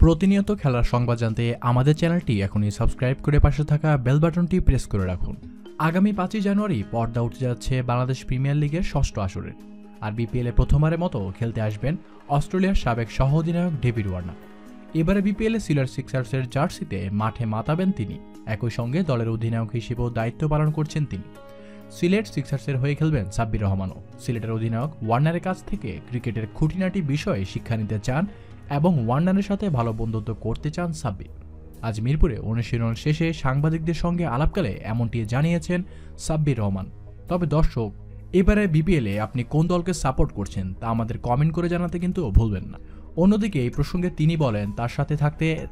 প্রতিনিয়ত খেলার সংবাদ জানতে আমাদের চ্যানেলটি এখনই সাবস্ক্রাইব করে পাশে থাকা বেল বাটনটি প্রেস করে রাখুন। আগামী পাঁচই জানুয়ারি পর্দা উঠে যাচ্ছে বাংলাদেশ প্রিমিয়ার লিগের ষষ্ঠ আসরে। আর বিপিএলে প্রথমবারের মতো খেলতে আসবেন অস্ট্রেলিয়ার সাবেক সহ অধিনায়ক ডেভিড ওয়ার্নার। এবারে বিপিএলে সিলার সিক্সার্সের জার্সিতে মাঠে মাতাবেন তিনি। একই সঙ্গে দলের অধিনায়ক হিসেবেও দায়িত্ব পালন করছেন তিনি। সিলেট সিক্সার্সের হয়ে খেলবেন সাব্বির রহমানও। সিলেটের অধিনায়ক ওয়ার্নারের কাছ থেকে ক্রিকেটের খুঁটিনাটি বিষয়ে শিক্ষা নিতে চান এবং ওয়ার্নারের সাথে ভালো বন্ধুত্ব করতে চান সাব্বির। আজ মিরপুরে অনুশীলন শেষে সাংবাদিকদের সঙ্গে আলাপকালে এমনটি জানিয়েছেন সাব্বির রহমান। তবে দর্শক, এবারে বিপিএলে আপনি কোন দলকে সাপোর্ট করছেন তা আমাদের কমেন্ট করে জানাতে কিন্তু ভুলবেন না। অন্যদিকে এই প্রসঙ্গে তিনি বলেন, তার সাথে থাকতে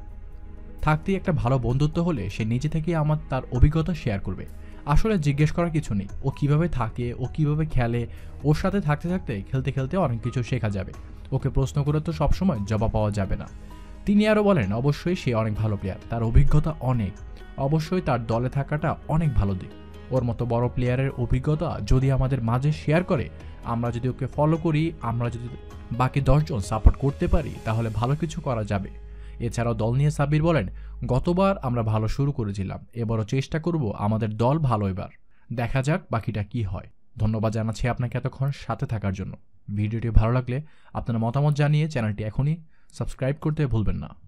থাকতেই একটা ভালো বন্ধুত্ব হলে সে নিজে থেকে আমার, তার অভিজ্ঞতা শেয়ার করবে। আসলে জিজ্ঞেস করার কিছু নেই। ও কীভাবে থাকে, ও কীভাবে খেলে, ওর সাথে থাকতে থাকতে, খেলতে খেলতে অনেক কিছু শেখা যাবে। ওকে প্রশ্ন করে তো সবসময় জবাব পাওয়া যাবে না। তিনি আরও বলেন, অবশ্যই সে অনেক ভালো প্লেয়ার তার অভিজ্ঞতা অনেক। অবশ্যই তার দলে থাকাটা অনেক ভালো দিক। ওর মতো বড় প্লেয়ারের অভিজ্ঞতা যদি আমাদের মাঝে শেয়ার করে, আমরা যদি ওকে ফলো করি, আমরা যদি বাকি দশজন সাপোর্ট করতে পারি, তাহলে ভালো কিছু করা যাবে। এছাড়াও দল নিয়ে সাব্বির বলেন, গতবার আমরা ভালো শুরু করেছিলাম, এবারও চেষ্টা করব আমাদের দল ভালো এবার। দেখা যাক বাকিটা কি হয়। ধন্যবাদ জানাচ্ছি আপনাকে এতক্ষণ সাথে থাকার জন্য। ভিডিওটি ভালো লাগলে আপনার মতামত জানিয়ে চ্যানেলটি এখনই সাবস্ক্রাইব করতে ভুলবেন না।